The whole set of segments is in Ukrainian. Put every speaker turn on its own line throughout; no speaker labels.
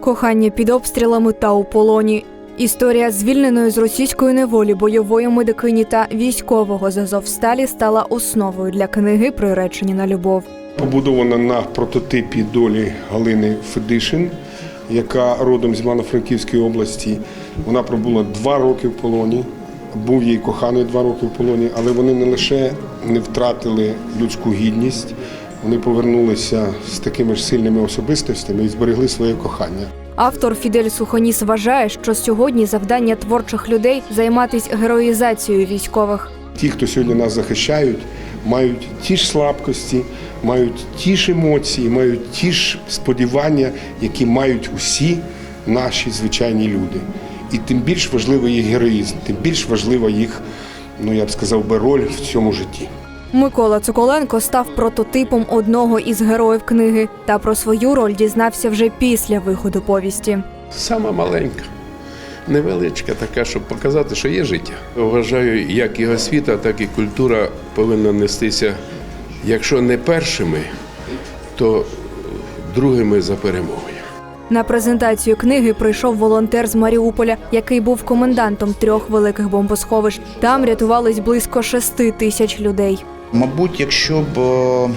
Кохання під обстрілами та у полоні. Історія звільненої з російської неволі бойової медикині та військового з Азовсталі стала основою для книги Приречені на любов.
побудована на прототипі долі Галини Федишин, яка родом з Івано-Франківської області. Вона пробула два роки в полоні, був її коханий два роки в полоні, але вони не лише не втратили людську гідність, вони повернулися з такими ж сильними особистостями і зберегли своє кохання.
Автор Фідель Сухоніс вважає, що сьогодні завдання творчих людей займатися героїзацією військових.
Ті, хто сьогодні нас захищають, мають ті ж слабкості, мають ті ж емоції, мають ті ж сподівання, які мають усі наші звичайні люди. І тим більш важливий їх героїзм, тим більш важлива їх, ну я б сказав би, роль в цьому житті.
Микола Цуколенко став прототипом одного із героїв книги та про свою роль дізнався вже після виходу повісті.
Сама маленька, невеличка, така, щоб показати, що є життя. Вважаю, як і освіта, так і культура повинна нестися, якщо не першими, то другими за перемогою.
На презентацію книги прийшов волонтер з Маріуполя, який був комендантом трьох великих бомбосховищ. Там рятувались близько шести тисяч людей.
Мабуть, якщо б е,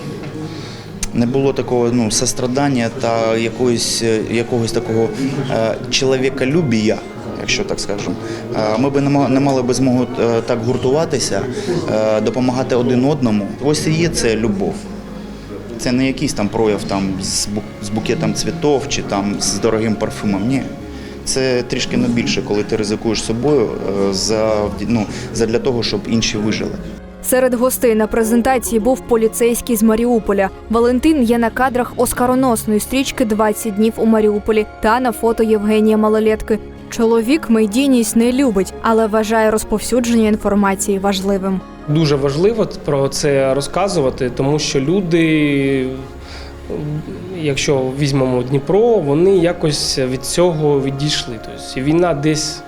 не було такого ну, сострадання та якогось, е, якогось такого е, чоловіколюбія, якщо так скажемо, е, ми б не мали б змогу е, так гуртуватися, е, допомагати один одному. Ось і є це любов. Це не якийсь там прояв там, з, з букетом цвітів чи там, з дорогим парфумом. Ні. Це трішки не більше, коли ти ризикуєш собою за, ну, для того, щоб інші вижили.
Серед гостей на презентації був поліцейський з Маріуполя. Валентин є на кадрах оскароносної стрічки «20 днів у Маріуполі та на фото Євгенія Малолетки. Чоловік медійність не любить, але вважає розповсюдження інформації важливим.
Дуже важливо про це розказувати, тому що люди, якщо візьмемо Дніпро, вони якось від цього відійшли. Тобто війна десь.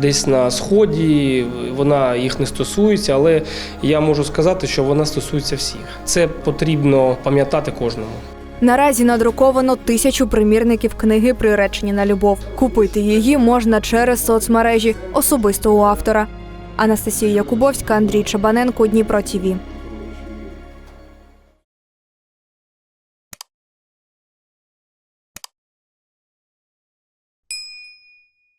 Десь на сході вона їх не стосується, але я можу сказати, що вона стосується всіх. Це потрібно пам'ятати кожному.
Наразі надруковано тисячу примірників книги Приречені на любов. Купити її можна через соцмережі, особисто у автора. Анастасія Якубовська, Андрій Чабаненко, Дніпро ТІВІ.